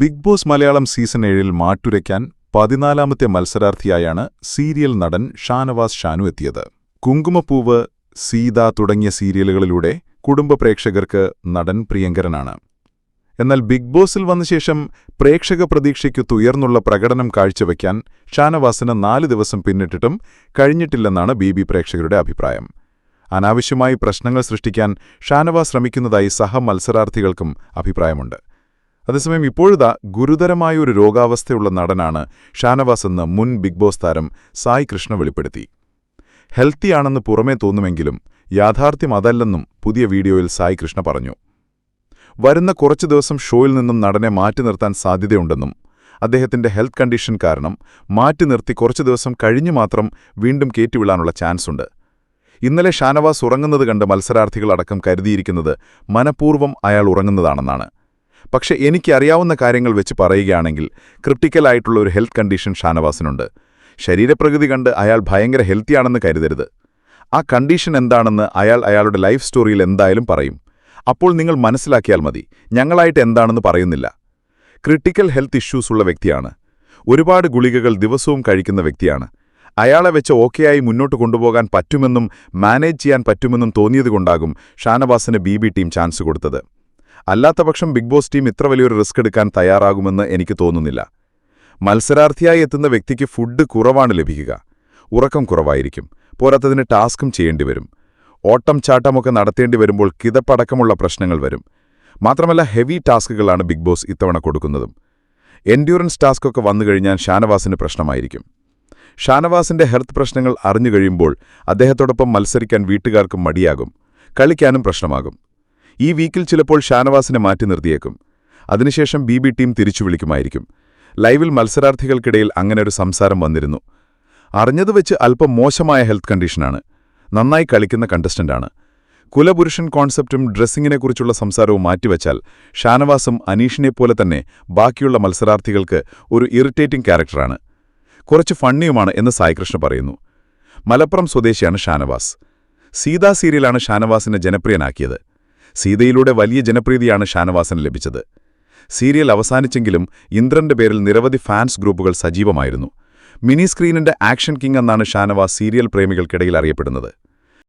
Big boss Malayalam season ഏഴിൽ മാറ്റുരയ്ക്കാൻ പതിനാലാമത്തെ മത്സരാർത്ഥിയായാണ് serial നടൻ ഷാനവാസ് ഷാനു എത്തിയത്. കുങ്കുമപ്പൂവ് സീത തുടങ്ങിയ സീരിയലുകളിലൂടെ കുടുംബ പ്രേക്ഷകർക്ക് നടൻ പ്രിയങ്കരനാണ്. എന്നാൽ ബിഗ് ബോസിൽ വന്ന ശേഷം പ്രേക്ഷക പ്രതീക്ഷയ്ക്കുത്തുയർന്നുള്ള പ്രകടനം കാഴ്ചവെക്കാൻ ഷാനവാസിന് നാല് ദിവസം പിന്നിട്ടിട്ടും കഴിഞ്ഞിട്ടില്ലെന്നാണ് ബി പ്രേക്ഷകരുടെ അഭിപ്രായം. അനാവശ്യമായി പ്രശ്നങ്ങൾ സൃഷ്ടിക്കാൻ ഷാനവാസ് ശ്രമിക്കുന്നതായി സഹമത്സരാർത്ഥികൾക്കും അഭിപ്രായമുണ്ട്. അതേസമയം ഗുരുതരമായ ഒരു രോഗാവസ്ഥയുള്ള നടനാണ് ഷാനവാസ് എന്ന് മുൻ ബിഗ് ബോസ് താരം സായ് കൃഷ്ണ വെളിപ്പെടുത്തി. ഹെൽത്തിയാണെന്ന് പുറമേ തോന്നുമെങ്കിലും യാഥാർത്ഥ്യം അതല്ലെന്നും പുതിയ വീഡിയോയിൽ സായ് കൃഷ്ണ പറഞ്ഞു. വരുന്ന കുറച്ച് ദിവസം ഷോയിൽ നിന്നും നടനെ മാറ്റി നിർത്താൻ സാധ്യതയുണ്ടെന്നും അദ്ദേഹത്തിന്റെ ഹെൽത്ത് കണ്ടീഷൻ കാരണം മാറ്റി നിർത്തി കുറച്ചു ദിവസം കഴിഞ്ഞു മാത്രം വീണ്ടും കയറ്റിവിടാനുള്ള ചാൻസുണ്ട്. ഇന്നലെ ഷാനവാസ് ഉറങ്ങുന്നത് കണ്ട് മത്സരാർത്ഥികളടക്കം കരുതിയിരിക്കുന്നത് മനഃപൂർവം അയാൾ ഉറങ്ങുന്നതാണെന്നാണ്. പക്ഷെ എനിക്കറിയാവുന്ന കാര്യങ്ങൾ വെച്ച് പറയുകയാണെങ്കിൽ ക്രിട്ടിക്കലായിട്ടുള്ള ഒരു ഹെൽത്ത് കണ്ടീഷൻ ഷാനവാസിനുണ്ട്. ശരീരപ്രകൃതി കണ്ട് അയാൾ ഭയങ്കര ഹെൽത്തിയാണെന്ന് കരുതരുത്. ആ കണ്ടീഷൻ എന്താണെന്ന് അയാൾ അയാളുടെ ലൈഫ് സ്റ്റോറിയിൽ എന്തായാലും പറയും. അപ്പോൾ നിങ്ങൾ മനസ്സിലാക്കിയാൽ മതി ഞങ്ങളായിട്ട് എന്താണെന്ന് പറയുന്നില്ല. ക്രിട്ടിക്കൽ ഹെൽത്ത് ഇഷ്യൂസ് ഉള്ള വ്യക്തിയാണ്. ഒരുപാട് ഗുളികകൾ ദിവസവും കഴിക്കുന്ന വ്യക്തിയാണ്. അയാളെ വെച്ച് ഓക്കെയായി മുന്നോട്ട് കൊണ്ടുപോകാൻ പറ്റുമെന്നും മാനേജ് ചെയ്യാൻ പറ്റുമെന്നും തോന്നിയതുകൊണ്ടാകും ഷാനവാസിന് ബി ടീം ചാൻസ് കൊടുത്തത്. അല്ലാത്തപക്ഷം ബിഗ് ബോസ് ടീം ഇത്ര വലിയൊരു റിസ്ക് എടുക്കാൻ തയ്യാറാകുമെന്ന് എനിക്ക് തോന്നുന്നില്ല. മത്സരാർത്ഥിയായി എത്തുന്ന വ്യക്തിക്ക് ഫുഡ് കുറവാണ് ലഭിക്കുക. ഉറക്കം കുറവായിരിക്കും. പോരാത്തതിന് ടാസ്കും ചെയ്യേണ്ടി വരും. ഓട്ടം ചാട്ടമൊക്കെ നടത്തേണ്ടി വരുമ്പോൾ കിതപ്പടക്കമുള്ള പ്രശ്നങ്ങൾ വരും. മാത്രമല്ല ഹെവി ടാസ്കുകളാണ് ബിഗ് ബോസ് ഇത്തവണ കൊടുക്കുന്നതും. എൻഡ്യൂറൻസ് ടാസ്കൊക്കെ വന്നു കഴിഞ്ഞാൽ ഷാനവാസിന് പ്രശ്നമായിരിക്കും. ഷാനവാസിന്റെ ഹെൽത്ത് പ്രശ്നങ്ങൾ അറിഞ്ഞു കഴിയുമ്പോൾ അദ്ദേഹത്തോടൊപ്പം മത്സരിക്കാൻ വീട്ടുകാർക്കും മടിയാകും. കളിക്കാനും പ്രശ്നമാകും. ഈ വീക്കിൽ ചിലപ്പോൾ ഷാനവാസിനെ മാറ്റി നിർത്തിയേക്കും. അതിനുശേഷം ബി ബി ടീം തിരിച്ചു വിളിക്കുമായിരിക്കും. ലൈവിൽ മത്സരാർത്ഥികൾക്കിടയിൽ അങ്ങനെ ഒരു സംസാരം വന്നിരുന്നു. അറിഞ്ഞത് വെച്ച് അല്പം മോശമായ ഹെൽത്ത് കണ്ടീഷനാണ്. നന്നായി കളിക്കുന്ന കണ്ടസ്റ്റന്റാണ്. കുലപുരുഷൻ കോൺസെപ്റ്റും ഡ്രസ്സിങ്ങിനെക്കുറിച്ചുള്ള സംസാരവും മാറ്റിവെച്ചാൽ ഷാനവാസും അനീഷിനെപ്പോലെ തന്നെ ബാക്കിയുള്ള മത്സരാർത്ഥികൾക്ക് ഒരു ഇറിറ്റേറ്റിംഗ് ക്യാരക്ടറാണ്. കുറച്ച് ഫണ്ണിയുമാണ് എന്ന് സായികൃഷ്ണ പറയുന്നു. മലപ്പുറം സ്വദേശിയാണ് ഷാനവാസ്. സീതാ സീരിയലാണ് ഷാനവാസിനെ ജനപ്രിയനാക്കിയത്. സീതയിലൂടെ വലിയ ജനപ്രീതിയാണ് ഷാനവാസന് ലഭിച്ചത്. സീരിയൽ അവസാനിച്ചെങ്കിലും ഇന്ദ്രന്റെ പേരിൽ നിരവധി ഫാൻസ് ഗ്രൂപ്പുകൾ സജീവമായിരുന്നു. മിനി സ്ക്രീനിന്റെ ആക്ഷൻ കിങ് എന്നാണ് ഷാനവാസ് സീരിയൽ പ്രേമികൾക്കിടയിൽ അറിയപ്പെടുന്നത്.